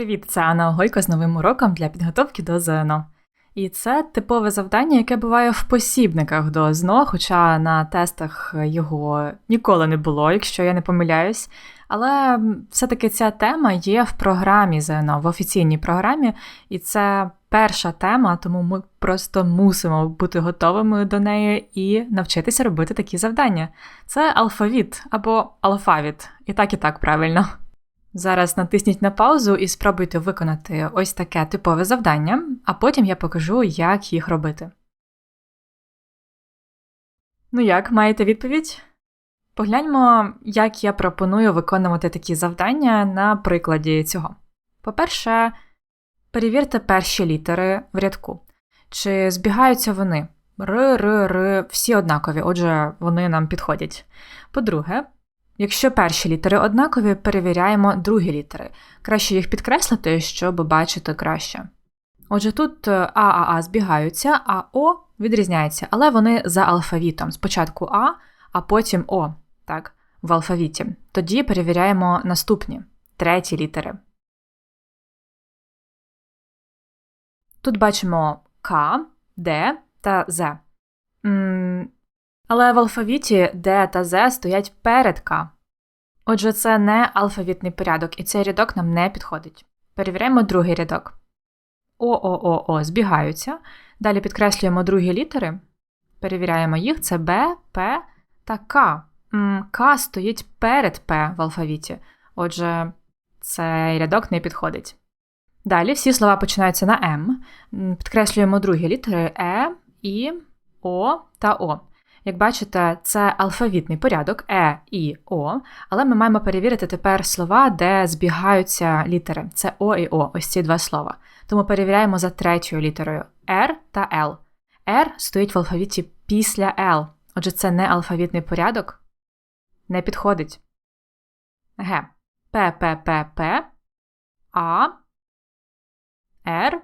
Привіт, це Анна Огойко з новим уроком для підготовки до ЗНО. І це типове завдання, яке буває в посібниках до ЗНО, хоча на тестах його ніколи не було, якщо я не помиляюсь. Але все-таки ця тема є в програмі ЗНО, в офіційній програмі, і це перша тема, тому ми просто мусимо бути готовими до неї і навчитися робити такі завдання. Це алфавіт або алфавіт, і так і так правильно. Зараз натисніть на паузу і спробуйте виконати ось таке типове завдання, а потім я покажу, як їх робити. Ну як, маєте відповідь? Погляньмо, як я пропоную виконувати такі завдання на прикладі цього. По-перше, перевірте перші літери в рядку. Чи збігаються вони? Р, Р, Р, всі однакові, отже, вони нам підходять. По-друге, Якщо перші літери однакові, перевіряємо другі літери. Краще їх підкреслити, щоб бачити краще. Отже, тут е, А, А, А збігаються, а О відрізняється, але вони за алфавітом. Спочатку А, а потім О, так, в алфавіті. Тоді перевіряємо наступні треті літери. Тут бачимо К, Д та З. Але в алфавіті Д та З стоять перед К. Отже, це не алфавітний порядок, і цей рядок нам не підходить. Перевіряємо другий рядок. О-О-О-О збігаються. Далі підкреслюємо другі літери. Перевіряємо їх: це Б, П та К. К стоїть перед П в алфавіті. Отже, цей рядок не підходить. Далі всі слова починаються на М. Підкреслюємо другі літери Е, І, О та О. Як бачите, це алфавітний порядок Е, І, О, але ми маємо перевірити тепер слова, де збігаються літери. Це О і О, ось ці два слова. Тому перевіряємо за третьою літерою Р та Л. Р стоїть в алфавіті після Л. Отже, це не алфавітний порядок. Не підходить. Г. П, П, П, П, А, Р.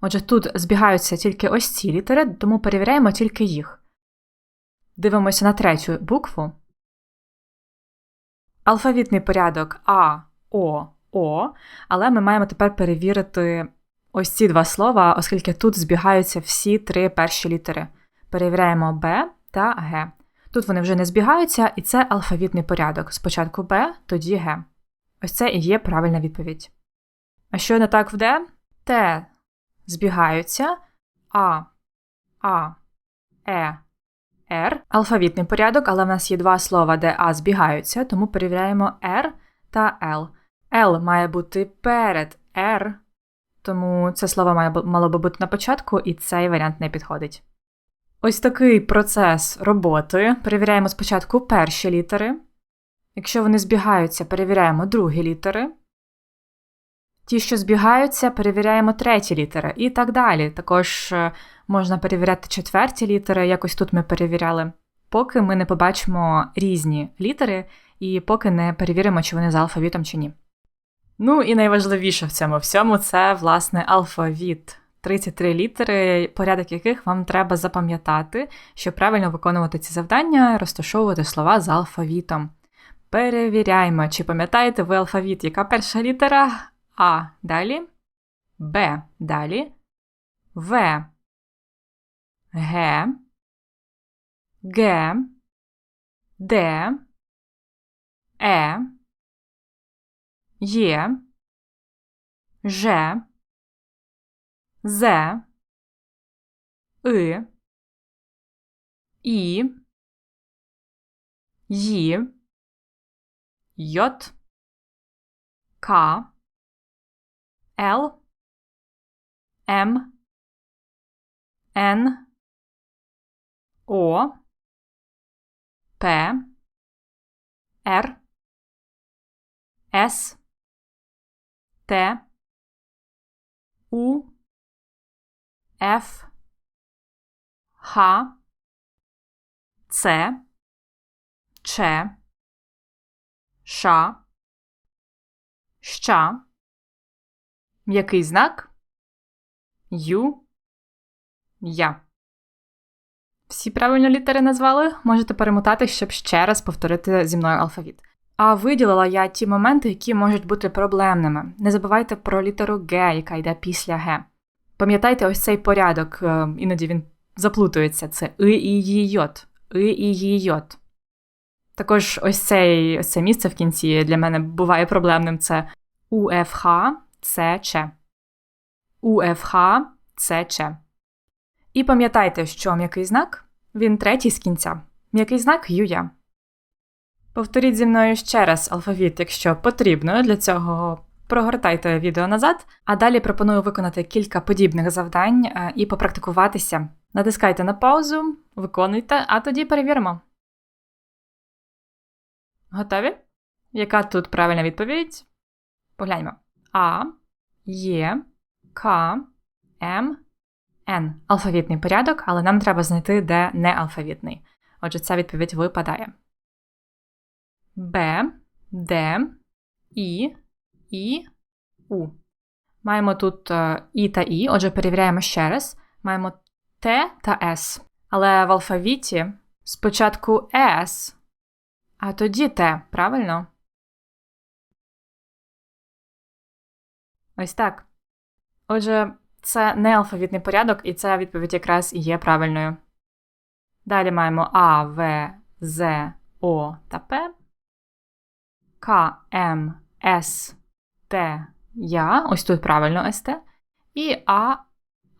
Отже, тут збігаються тільки ось ці літери, тому перевіряємо тільки їх. Дивимося на третю букву. Алфавітний порядок А, О, О, але ми маємо тепер перевірити ось ці два слова, оскільки тут збігаються всі три перші літери. Перевіряємо Б та Г. Тут вони вже не збігаються, і це алфавітний порядок. Спочатку Б, тоді Г. Ось це і є правильна відповідь. А що не так в Д? Т збігаються А, А, Е, Р. Алфавітний порядок, але в нас є два слова, де А збігаються, тому перевіряємо Р та Л. Л має бути перед Р, тому це слово має, мало би бути на початку, і цей варіант не підходить. Ось такий процес роботи. Перевіряємо спочатку перші літери. Якщо вони збігаються, перевіряємо другі літери. Ті, що збігаються, перевіряємо треті літери і так далі. Також е, можна перевіряти четверті літери, якось тут ми перевіряли, поки ми не побачимо різні літери, і поки не перевіримо, чи вони за алфавітом чи ні. Ну і найважливіше в цьому всьому це, власне, алфавіт. 33 літери, порядок яких вам треба запам'ятати, щоб правильно виконувати ці завдання, розташовувати слова за алфавітом. Перевіряємо, чи пам'ятаєте ви алфавіт, яка перша літера, а далі, Б далі, В, Г, Г, Д, Е, Є, Ж, З, И, І, Ї, Йот, К, L M N О П Р С Т У Ф Х Ц Ч Ш Ща М'який знак Ю. Я. Всі правильно літери назвали? Можете перемотати, щоб ще раз повторити зі мною алфавіт. А виділила я ті моменти, які можуть бути проблемними. Не забувайте про літеру Г, яка йде після Г. Пам'ятайте ось цей порядок, е, іноді він заплутується. Це И і Ї йот. И і йот. Також ось, цей, ось це місце в кінці для мене буває проблемним. Це УФХ, Це Ч. УФХ, Це Ч. І пам'ятайте, що м'який знак він третій з кінця. М'який знак юя. Повторіть зі мною ще раз алфавіт, якщо потрібно. Для цього прогортайте відео назад, а далі пропоную виконати кілька подібних завдань е, і попрактикуватися. Натискайте на паузу, виконуйте, а тоді перевіримо. Готові? Яка тут правильна відповідь? Погляньмо. А, Є, К, М, Н. Алфавітний порядок, але нам треба знайти, де не алфавітний. Отже, ця відповідь випадає. Б, Д, І, І, У. Маємо тут е, І та І, отже, перевіряємо ще раз. Маємо Т та С. Але в алфавіті спочатку С, а тоді Т, правильно? Ось так. Отже, це не алфавітний порядок, і ця відповідь якраз і є правильною. Далі маємо А, В, З, О та П. К, М, С, Т, Я. Ось тут правильно СТ. І А,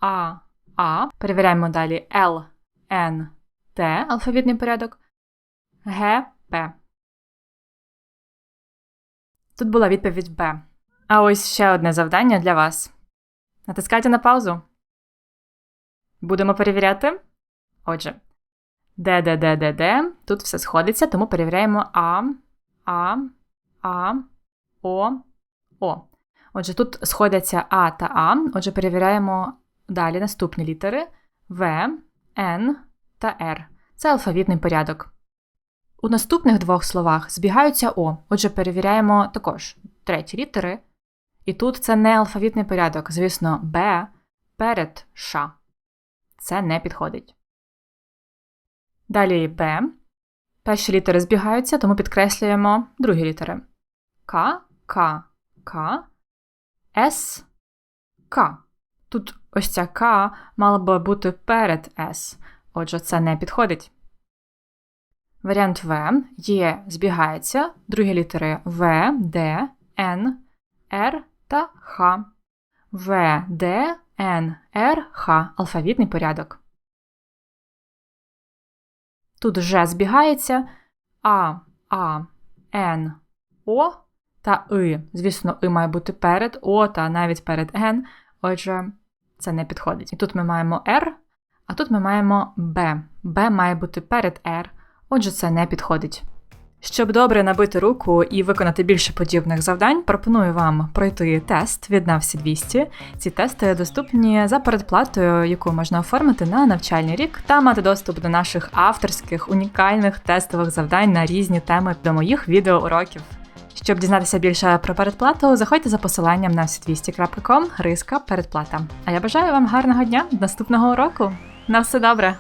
А, А. Перевіряємо далі Л, Н, Т, алфавітний порядок. Г, П. Тут була відповідь Б. А ось ще одне завдання для вас. Натискайте на паузу. Будемо перевіряти. Отже, Д, Д, Д, Д, Д. Тут все сходиться, тому перевіряємо А, А, А, О, О. Отже, тут сходяться А та А. Отже, перевіряємо далі наступні літери В, Н та Р. Це алфавітний порядок. У наступних двох словах збігаються О. Отже, перевіряємо також треті літери. І тут це не алфавітний порядок. Звісно, Б перед Ш. Це не підходить. Далі Б. Перші літери збігаються, тому підкреслюємо другі літери. К, К, К, С, К. Тут ось ця К мала би бути перед С. Отже, це не підходить. Варіант В є збігається, другі літери В, Д, Н, Р та Х. В, Д, Н, Р, Х. Алфавітний порядок. Тут вже збігається А, А, Н, О та И. Звісно, И має бути перед О та навіть перед Н. Отже, це не підходить. І тут ми маємо Р, а тут ми маємо Б. Б має бути перед Р. Отже, це не підходить. Щоб добре набити руку і виконати більше подібних завдань, пропоную вам пройти тест від Навсі 200. Ці тести доступні за передплатою, яку можна оформити на навчальний рік, та мати доступ до наших авторських унікальних тестових завдань на різні теми до моїх відеоуроків. Щоб дізнатися більше про передплату, заходьте за посиланням на 200.com риска передплата. А я бажаю вам гарного дня наступного уроку. На все добре!